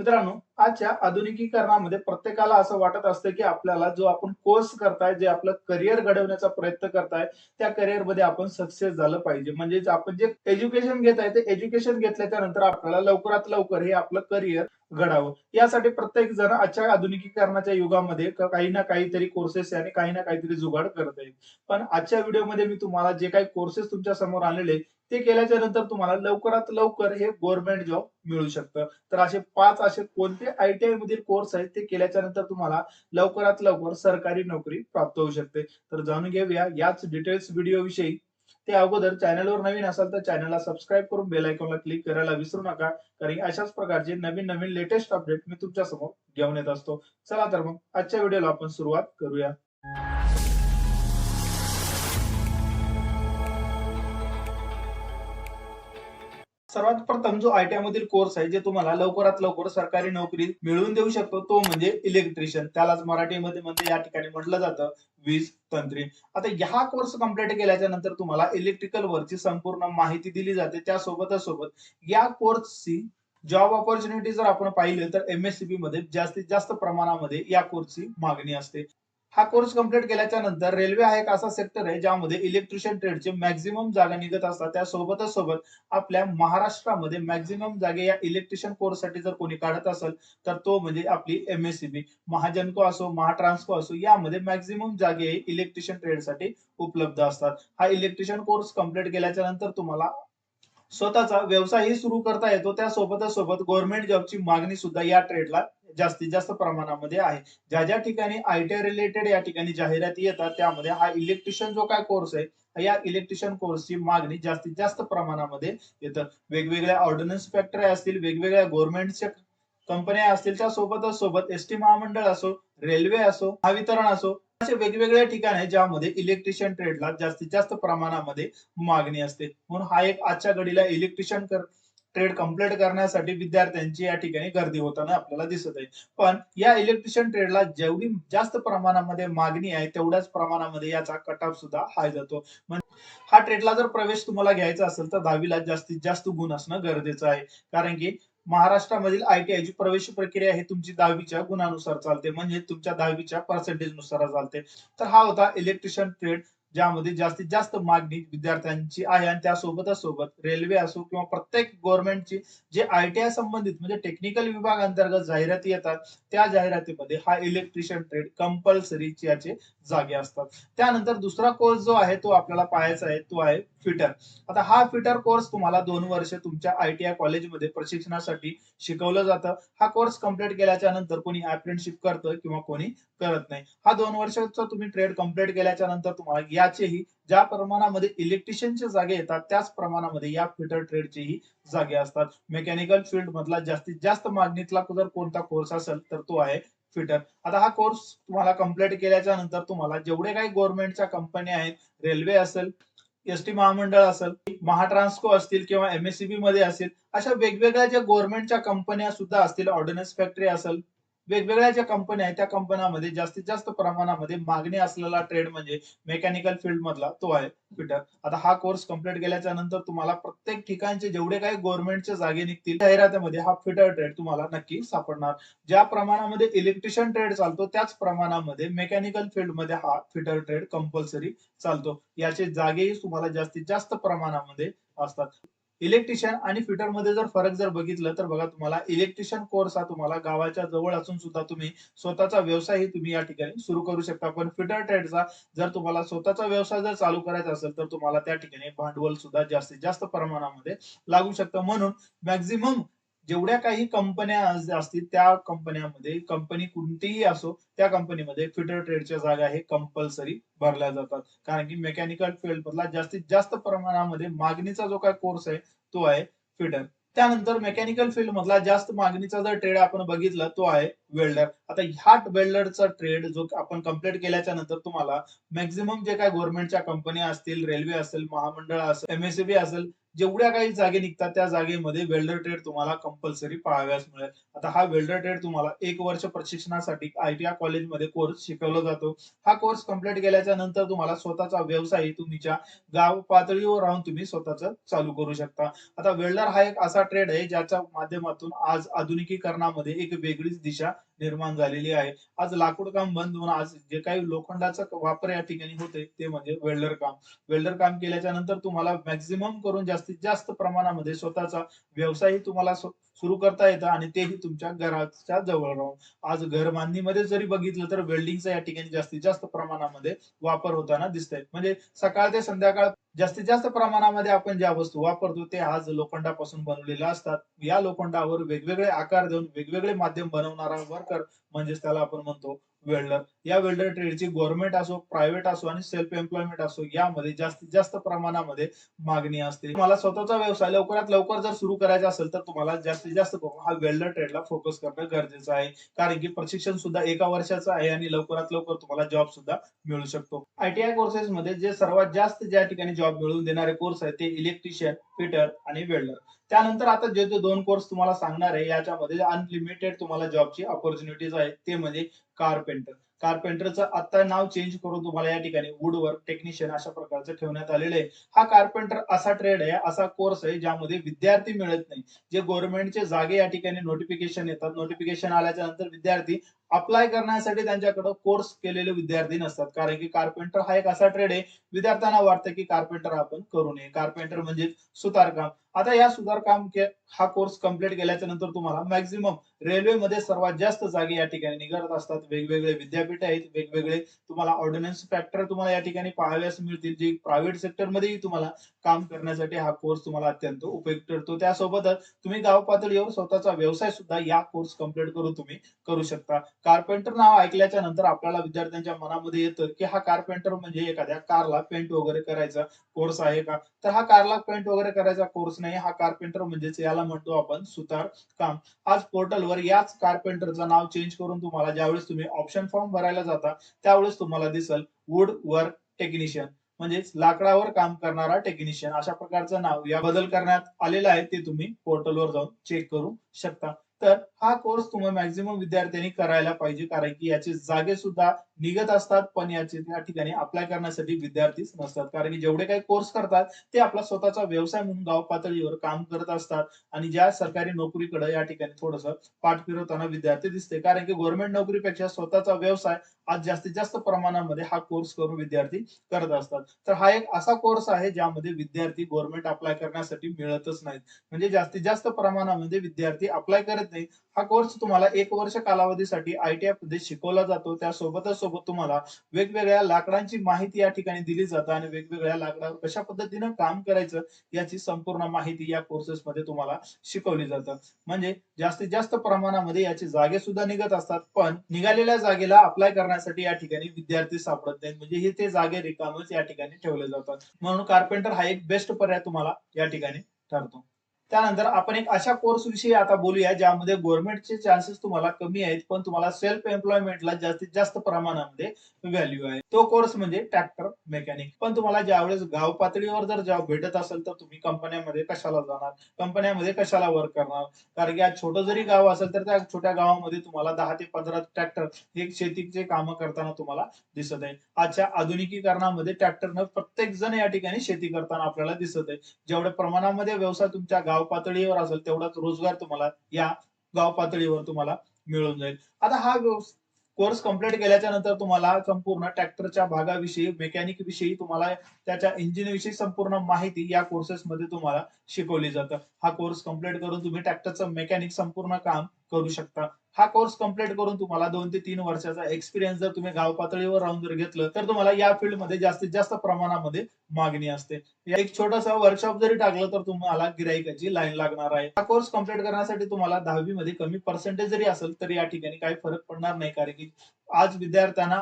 मित्रांनो आजच्या आधुनिकीकरणामध्ये प्रत्येकाला असं वाटत असतं की आपल्याला जो आपण कोर्स करताय जे आपलं करिअर घडवण्याचा प्रयत्न करताय त्या करिअरमध्ये आपण सक्सेस झालं पाहिजे. म्हणजेच आपण जे एज्युकेशन घेत आहे ते एज्युकेशन घेतल्याच्या नंतर आपल्याला लवकरात लवकर हे आपलं करिअर घडावं. यासाठी प्रत्येक जण आजच्या आधुनिकीकरणाच्या युगामध्ये काही ना काहीतरी कोर्सेस आणि काही ना काहीतरी जुगाड करत आहे पण आजच्या व्हिडिओमध्ये मी तुम्हाला जे काही कोर्सेस तुमच्यासमोर आलेले ते केल्याच्यानंतर तुम्हाला लवकरात लवकर हे गव्हर्नमेंट जॉब मिळू शकतं. तर असे पाच असे कोणते आयटीआय मधील कोर्स आहेत ते केल्याच्यानंतर तुम्हाला लवकरात लवकर सरकारी नोकरी प्राप्त होऊ शकते. तर जाणून घेऊया याच डिटेल्स व्हिडिओ विषयी. ते अगोदर चॅनलवर नवीन असाल तर चॅनलला सबस्क्राईब करून बेल आयकॉनला क्लिक करायला विसरू नका. कारण अशाच प्रकारचे नवीन नवीन लेटेस्ट अपडेट मी तुमच्यासमोर घेऊन येत असतो. चला तर मग आजच्या व्हिडिओला आपण सुरुवात करूया. सर्वात प्रथम जो आयटीआय मधील कोर्स आहे जे तुम्हाला लवकरात लवकर सरकारी नोकरी मिळवून देऊ शकतो तो म्हणजे इलेक्ट्रिशियन त्यालाच मराठीमध्ये म्हणजे या ठिकाणी म्हटलं जातं वीज तंत्री. आता ह्या कोर्स कंप्लीट केल्याच्यानंतर तुम्हाला इलेक्ट्रिकल वरची संपूर्ण माहिती दिली जाते. त्यासोबतच सोबत या कोर्सची जॉब ऑपॉर्च्युनिटी जर आपण पाहिले तर एमएससीबी मध्ये जास्तीत जास्त प्रमाणामध्ये या कोर्सची मागणी असते. हा कोर्स कंप्लीट केल्याच्यानंतर रेल्वे हा एक असा सेक्टर आहे ज्यामध्ये इलेक्ट्रिशियन ट्रेडचे मॅक्झिमम जागा निघत असतात. त्यासोबतच सोबत आपल्या महाराष्ट्रामध्ये मॅक्झिमम जागे या इलेक्ट्रिशियन कोर्ससाठी जर कोणी काढत असेल तर तो म्हणजे आपली एमएससीबी महाजनको असो महाट्रान्सको असो यामध्ये मॅक्झिमम जागे इलेक्ट्रिशियन ट्रेडसाठी उपलब्ध असतात. हा इलेक्ट्रिशियन कोर्स कंप्लीट केल्याच्यानंतर तुम्हाला स्वतःचा व्यवसायही सुरू करता येतो. त्यासोबतच सोबत गव्हर्नमेंट जॉबची मागणी सुद्धा या ट्रेडला जास्तीत जास्त प्रमाणामध्ये आहे. ज्या ज्या ठिकाणी आयटीआय रिलेटेड या ठिकाणी जाहिराती येतात त्यामध्ये हा इलेक्ट्रिशियन जो काय कोर्स आहे या इलेक्ट्रिशियन कोर्सची मागणी जास्तीत जास्त प्रमाणामध्ये येतं. वेगवेगळ्या ऑर्डिनन्स फॅक्टरी असतील वेगवेगळ्या गव्हर्नमेंटच्या कंपन्या असतील त्या सोबतच सोबत एस टी महामंडळ असो रेल्वे असो महावितरण असो असे वेगवेगळ्या ठिकाण आहे ज्यामध्ये इलेक्ट्रिशियन ट्रेडला जास्तीत जास्त प्रमाणामध्ये मागणी असते. म्हणून हा एक आजच्या घडीला इलेक्ट्रिशियन कर ट्रेड कंप्लीट करण्यासाठी विद्यार्थ्यांची या ठिकाणी गर्दी होताना आपल्याला दिसत आहे. पण या इलेक्ट्रिशियन ट्रेडला जेवढी जास्त प्रमाणामध्ये मागणी आहे तेवढ्याच प्रमाणामध्ये याचा कट ऑफ सुद्धा हाय जातो. हा ट्रेडला जर प्रवेश तुम्हाला घ्यायचा असेल तर दहावीला जास्तीत जास्त गुण असणं गरजेचं आहे. कारण की महाराष्ट्रामधील आयटीआय ची प्रवेश प्रक्रिया ही तुमची दहावीच्या गुणानुसार चालते. म्हणजे तुमच्या दहावीच्या पर्सेंटेजनुसार चालते. तर हा होता इलेक्ट्रिशियन ट्रेड ज्यामध्ये जास्तीत जास्त मागणी विद्यार्थ्यांची आहे आणि त्यासोबतच सोबत रेल्वे असो किंवा प्रत्येक गव्हर्नमेंटची जे आय टी आय संबंधित म्हणजे टेक्निकल विभाग अंतर्गत जाहिराती येतात त्या जाहिरातीमध्ये हा इलेक्ट्रिशियन ट्रेड कंपल्सरी याचे जागे असतात. त्यानंतर दुसरा कोर्स जो आहे तो आपल्याला पाहायचा आहे तो आहे फिटर. आता हा फिटर कोर्स तुम्हाला दोन वर्ष तुमच्या आयटीआय कॉलेजमध्ये प्रशिक्षणासाठी शिकवलं जातं. हा कोर्स कंप्लीट केल्याच्यानंतर कोणी अप्रेंटशिप करतं किंवा कोणी करत नाही. हा दोन वर्षाचा तुम्ही ट्रेड कंप्लीट केल्याच्यानंतर तुम्हाला याचेही ज्या प्रमाणामध्ये इलेक्ट्रिशियनचे जागे येतात त्याच प्रमाणामध्ये या फिटर ट्रेडचेही जागे असतात. मेकॅनिकल फील्ड मधला जास्तीत जास्त मागणीतला जर कोणता कोर्स असेल तर तो आहे फिटर. आता हा कोर्स तुम्हाला कंप्लीट केल्याच्यानंतर तुम्हाला जेवढे काही गव्हर्नमेंटच्या कंपन्या आहेत रेल्वे असेल एस टी महामंडळ असेल महाट्रान्सको असतील किंवा एमएससीबी मध्ये असेल अशा वेगवेगळ्या ज्या गव्हर्नमेंटच्या कंपन्या सुद्धा असतील ऑर्डिनन्स फॅक्टरी असेल वेगवेगळ्या ज्या कंपन्या आहेत त्या कंपन्यामध्ये जास्तीत जास्त प्रमाणामध्ये मागणी असलेला ट्रेड म्हणजे मेकॅनिकल फील्ड मधला तो आहे फिटर आता हा कोर्स कंप्लीट केल्याच्यानंतर तुम्हाला प्रत्येक ठिकाणचे जेवढे काही गव्हर्नमेंटचे जागे निघतील जाहिरातीमध्ये हा फिटर ट्रेड तुम्हाला नक्की सापडणार. ज्या प्रमाणामध्ये इलेक्ट्रिशियन ट्रेड चालतो त्याच प्रमाणामध्ये मेकॅनिकल फील्डमध्ये हा फिटर ट्रेड कंपल्सरी चालतो. याचे जागेही तुम्हाला जास्तीत जास्त प्रमाणामध्ये असतात. इलेक्ट्रिशियन आणि फिटरमध्ये जर फरक जर बघितलं तर बघा तुम्हाला इलेक्ट्रिशियन कोर्स हा तुम्हाला गावाच्या जवळ असून सुद्धा तुम्ही स्वतःचा व्यवसायही तुम्ही या ठिकाणी सुरू करू शकता. पण फिटर ट्रेडचा जर तुम्हाला स्वतःचा व्यवसाय जर चालू करायचा असेल तर तुम्हाला त्या ठिकाणी भांडवल सुद्धा जास्तीत जास्त प्रमाणामध्ये लागू शकतं. म्हणून मॅक्झिमम जेवढ्या काही कंपन्या असतील त्या कंपन्यामध्ये कंपनी कोणतीही असो त्या कंपनीमध्ये फिटर ट्रेडच्या जागा हे कंपल्सरी भरल्या जातात. कारण की मेकॅनिकल फील्ड मधला जास्तीत जास्त प्रमाणामध्ये मागणीचा जो काय कोर्स आहे तो आहे फिटर. त्यानंतर मेकॅनिकल फील्ड मधला जास्त मागणीचा जर ट्रेड आपण बघितला तो आहे वेल्डर. आता ह्या वेल्डरचा ट्रेड जो आपण कंप्लीट केल्याच्यानंतर तुम्हाला मॅक्झिमम जे काय गव्हर्नमेंटच्या कंपन्या असतील रेल्वे असेल महामंडळ असेल एमएसबी असेल जेवढ्या काही जागे निघतात त्या जागेमध्ये वेल्डर ट्रेड तुम्हाला कंपल्सरी पाहाव्यास मिळेल. आता हा वेल्डर ट्रेड तुम्हाला एक वर्ष प्रशिक्षणासाठी आयटीआय कॉलेजमध्ये कोर्स शिकवला जातो. हा कोर्स कंप्लीट केल्याच्यानंतर तुम्हाला स्वतःचा व्यवसाय तुमच्या गाव पातळीवर राहून तुम्ही स्वतःचा चालू करू शकता. आता वेल्डर हा एक असा ट्रेड आहे ज्याच्या माध्यमातून आज आधुनिकीकरणामध्ये एक वेगळीच दिशा निर्माण झालेली आहे. आज लाकूड काम बंद होऊन आज जे काही लोखंडाचा वापर या ठिकाणी होते ते म्हणजे वेल्डर काम. वेल्डर काम केल्याच्यानंतर तुम्हाला मॅक्झिमम करून जास्तीत जास्त प्रमाणामध्ये स्वतःचा व्यवसायही तुम्हाला सुरू करता येतं आणि तेही तुमच्या घराच्या जवळ राहून. आज घर बांधणीमध्ये जरी बघितलं तर वेल्डिंगचा या ठिकाणी जास्तीत जास्त प्रमाणामध्ये वापर होताना दिसतंय. म्हणजे सकाळ ते संध्याकाळ जास्तीत जास्त प्रमाणामध्ये आपण ज्या वस्तू वापरतो ते आज लोखंडापासून बनवलेल्या असतात. या लोखंडावर वेगवेगळे आकार देऊन वेगवेगळे माध्यम बनवणारा वर्कर म्हणजेच त्याला आपण म्हणतो वेल्डर. या वेल्डर ट्रेडची गव्हर्नमेंट असो प्रायव्हेट असो आणि सेल्फ एम्प्लॉयमेंट असो यामध्ये जास्तीत जास्त प्रमाणामध्ये मागणी असते. तुम्हाला स्वतःचा व्यवसाय लवकरात लवकर जर सुरू करायचा असेल तर तुम्हाला जास्तीत जास्त करून हा वेल्डर ट्रेडला फोकस करणं गरजेचं आहे. कारण की प्रशिक्षण सुद्धा एका वर्षाचं आहे आणि लवकरात लवकर तुम्हाला जॉब सुद्धा मिळू शकतो. आयटीआय कोर्सेस मध्ये जे सर्वात जास्त ज्या ठिकाणी जॉब मिळवून देणारे कोर्स आहेत ते इलेक्ट्रिशियन फिटर आणि वेल्डर त्यानंतर आता जे जे दोन कोर्स तुम्हाला सांगणार आहे याच्यामध्ये अनलिमिटेड तुम्हाला जॉबची ऑपॉर्च्युनिटीज आहेत. ते म्हणजे कारपेंटर कार्पेंटरचं आता नाव चेंज करून तुम्हाला या ठिकाणी वुडवर्क टेक्निशियन अशा प्रकारचं ठेवण्यात आलेलं आहे. हा कारपेंटर असा ट्रेड आहे असा कोर्स आहे ज्यामध्ये विद्यार्थी मिळत नाही. जे गव्हर्नमेंटचे जागे या ठिकाणी नोटिफिकेशन येतात. नोटिफिकेशन आल्याच्यानंतर विद्यार्थी अप्लाय करण्यासाठी त्यांच्याकडे कोर्स केलेले विद्यार्थी नसतात. कारण की कारपेंटर हा एक असा ट्रेड आहे विद्यार्थ्यांना वाटतं की कारपेंटर आपण करू नये. कारपेंटर म्हणजे सुतारकाम. आता या सुतारकाम हा कोर्स कंप्लीट केल्याच्यानंतर तुम्हाला मॅक्झिमम रेल्वेमध्ये सर्वात जास्त जागे या ठिकाणी निघत असतात. वेगवेगळे विद्यापीठ आहेत वेगवेगळे तुम्हाला ऑर्डिनन्स फॅक्टर तुम्हाला या ठिकाणी पाहाव्यास मिळतील. जे प्रायव्हेट सेक्टरमध्येही तुम्हाला काम करण्यासाठी हा कोर्स तुम्हाला अत्यंत उपयुक्त ठरतो. त्यासोबतच तुम्ही गाव पातळीवर स्वतःचा व्यवसाय सुद्धा या कोर्स कंप्लीट करून तुम्ही करू शकता. कार्पेंटर नाव ऐकल्याच्या नंतर आपल्याला विद्यार्थ्यांच्या मनामध्ये येतं की हा कार्पेंटर म्हणजे एखाद्या कारला पेंट वगैरे करायचा कोर्स आहे का? तर हा कारला पेंट वगैरे करायचा कोर्स नाही हा कार्पेंटर म्हणजेच याला म्हणतो आपण सुतार काम. आज पोर्टलवर याच कार्पेंटरचं नाव चेंज करून तुम्हाला ज्यावेळेस तुम्ही ऑप्शन फॉर्म भरायला जाता त्यावेळेस तुम्हाला दिसल वुड वर्क टेक्निशियन म्हणजेच लाकडावर काम करणारा टेक्निशियन अशा प्रकारचं नाव या बदल करण्यात आलेलं आहे ते तुम्ही पोर्टलवर जाऊन चेक करू शकता. तर हा कोर्स तुम्हाला मॅक्झिमम विद्यार्थ्यांनी करायला पाहिजे. कारण की याचे जागे सुद्धा निघत असतात पण याचे त्या ठिकाणी अप्लाय करण्यासाठी विद्यार्थीच नसतात. कारण की जेवढे काही कोर्स करतात ते आपला स्वतःचा व्यवसाय म्हणून गाव पातळीवर काम करत असतात. आणि ज्या सरकारी नोकरीकडे या ठिकाणी थोडस पाठ फिरवताना विद्यार्थी दिसते. कारण की गव्हर्नमेंट नोकरीपेक्षा स्वतःचा व्यवसाय आज जास्तीत जास्त प्रमाणामध्ये हा कोर्स करून विद्यार्थी करत असतात. तर हा एक असा कोर्स आहे ज्यामध्ये विद्यार्थी गव्हर्नमेंट अप्लाय करण्यासाठी मिळतच नाहीत. म्हणजे जास्तीत जास्त प्रमाणामध्ये विद्यार्थी अप्लाय करत नाही हा कोर्स तुम्हाला एक वर्ष कालावधीसाठी आयटीआयमध्ये शिकवला जातो. त्यासोबतच सोबत तुम्हाला वेगवेगळ्या लाकडांची माहिती या ठिकाणी दिली जाते आणि वेगवेगळ्या लाकडावर कशा पद्धतीनं काम करायचं याची संपूर्ण माहिती या कोर्सेस मध्ये तुम्हाला शिकवली जातं. म्हणजे जास्तीत जास्त प्रमाणामध्ये याचे जागे सुद्धा निघत असतात पण निघालेल्या जागेला अप्लाय करण्यासाठी या ठिकाणी विद्यार्थी सापडत नाहीत. म्हणजे हे ते जागे रिकामच या ठिकाणी ठेवले जातात. म्हणून कार्पेंटर हा एक बेस्ट पर्याय तुम्हाला या ठिकाणी ठरतो. त्यानंतर आपण एक अशा कोर्स विषयी आता बोलूया ज्यामध्ये गव्हर्नमेंटचे चान्सेस तुम्हाला कमी आहेत पण तुम्हाला सेल्फ एम्प्लॉयमेंटला जास्तीत जास्त प्रमाणामध्ये व्हॅल्यू आहे. तो कोर्स म्हणजे ट्रॅक्टर मेकॅनिक पण तुम्हाला ज्यावेळेस गाव पातळीवर जर जॉब भेटत असेल तर तुम्ही कंपन्यामध्ये कशाला जाणार? कंपन्यामध्ये कशाला वर्क करणार? कारण की आज छोटं जरी गाव असेल तर त्या छोट्या गावामध्ये तुम्हाला दहा ते पंधरा ट्रॅक्टर हे शेतीचे कामं करताना तुम्हाला दिसत आहे. आजच्या आधुनिकीकरणामध्ये ट्रॅक्टरनं प्रत्येक जण या ठिकाणी शेती करताना आपल्याला दिसत आहे. जेवढ्या प्रमाणामध्ये व्यवसाय तुमच्या गाव गाव पातळीवर असेल तेवढाच रोजगार तुम्हाला या गाव पातळीवर तुम्हाला मिळून जाईल. आता हा कोर्स कंप्लीट केल्याच्यानंतर तुम्हाला संपूर्ण ट्रॅक्टरच्या भागाविषयी मेकॅनिक विषयी तुम्हाला त्याच्या इंजिनविषयी संपूर्ण माहिती या कोर्सेस मध्ये तुम्हाला शिकवली जातं. हा कोर्स कंप्लीट करून तुम्ही ट्रॅक्टरचं मेकॅनिक संपूर्ण काम करू शकता. हा कोर्स कंप्लीट करून तुम्हाला दोन ते तीन वर्षाचा एक्सपिरियन्स जर तुम्ही गाव पातळीवर राहून जर घेतलं तर तुम्हाला या फील्डमध्ये जास्तीत जास्त प्रमाणामध्ये मागणी असते. एक छोटासा वर्कशॉप जरी टाकलं तर तुम्हाला गिराईकाची लाईन लागणार आहे. हा कोर्स कंप्लीट करण्यासाठी तुम्हाला दहावी मध्ये कमी पर्सेंटेज जरी असेल तरी या ठिकाणी काही फरक पडणार नाही. कारण की आज विद्यार्थ्यांना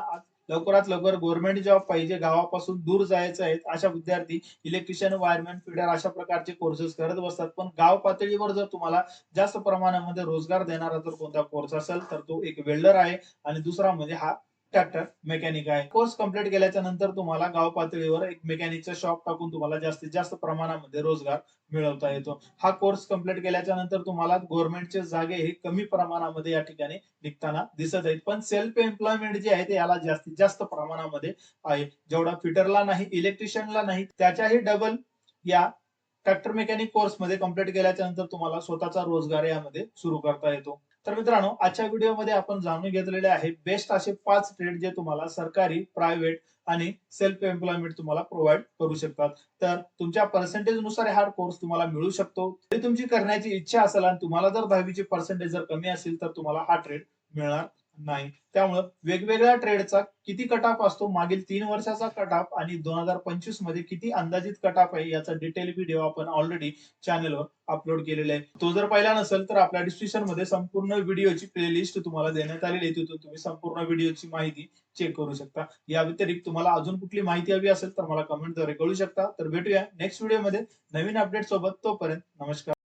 लवकरात लवकर गव्हर्नमेंट जॉब पाहिजे गावापासून दूर जायचं आहे अशा विद्यार्थी इलेक्ट्रिशियन वायरमॅन फिडर अशा प्रकारचे कोर्सेस करत बसतात. पण गाव पातळीवर जर तुम्हाला जास्त प्रमाणामध्ये रोजगार देणारा जर कोणता कोर्स असेल तर तो एक वेल्डर आहे. आणि दुसरा म्हणजे हा ट्रॅक्टर मेकॅनिक आहे. कोर्स कंप्लीट केल्याच्यानंतर तुम्हाला गाव पातळीवर एक मेकॅनिकचा शॉप टाकून तुम्हाला जास्तीत जास्त प्रमाणामध्ये रोजगार मिळवता येतो. हा कोर्स कंप्लीट केल्याच्यानंतर तुम्हाला गव्हर्नमेंटचे जागे हे कमी प्रमाणामध्ये या ठिकाणी निघताना दिसत आहेत. पण सेल्फ एम्प्लॉयमेंट जे आहे ते याला जास्तीत जास्त प्रमाणामध्ये आहे. जेवढा फिटरला नाही इलेक्ट्रिशियनला नाही त्याच्याही डबल या ट्रॅक्टर मेकॅनिक कोर्समध्ये कंप्लीट केल्याच्यानंतर तुम्हाला स्वतःचा रोजगार यामध्ये सुरू करता येतो. तर मित्रांनो आजच्या व्हिडिओमध्ये आपण जाणून घेतलेले आहे बेस्ट असे पाच ट्रेड जे तुम्हाला सरकारी प्रायव्हेट आणि सेल्फ एम्प्लॉयमेंट तुम्हाला प्रोव्हाइड करू शकतात. तर तुमच्या पर्सेंटेजनुसार हा कोर्स तुम्हाला मिळू शकतो. जरी तुमची करण्याची इच्छा असेल आणि तुम्हाला जर दहावीची पर्सेंटेज जर कमी असेल तर तुम्हाला हा ट्रेड मिळणार नाही. त्यामुळं वेगवेगळ्या ट्रेडचा किती कटाप असतो मागील तीन वर्षाचा कटाप आणि दोन हजार पंचवीसमध्ये किती अंदाजित कटाप आहे याचा डिटेल व्हिडिओ आपण ऑलरेडी चॅनलवर अपलोड केलेला आहे. तो जर पाहिला नसेल तर आपल्या डिस्क्रिप्शनमध्ये संपूर्ण व्हिडिओची प्लेलिस्ट तुम्हाला देण्यात आलेली आहे. तिथून तुम्ही संपूर्ण व्हिडिओची माहिती चेक करू शकता. या व्यतिरिक्त तुम्हाला अजून कुठली माहिती हवी असेल तर मला कमेंटद्वारे कळू शकता. तर भेटूया नेक्स्ट व्हिडिओमध्ये नवीन अपडेट सोबत तोपर्यंत नमस्कार.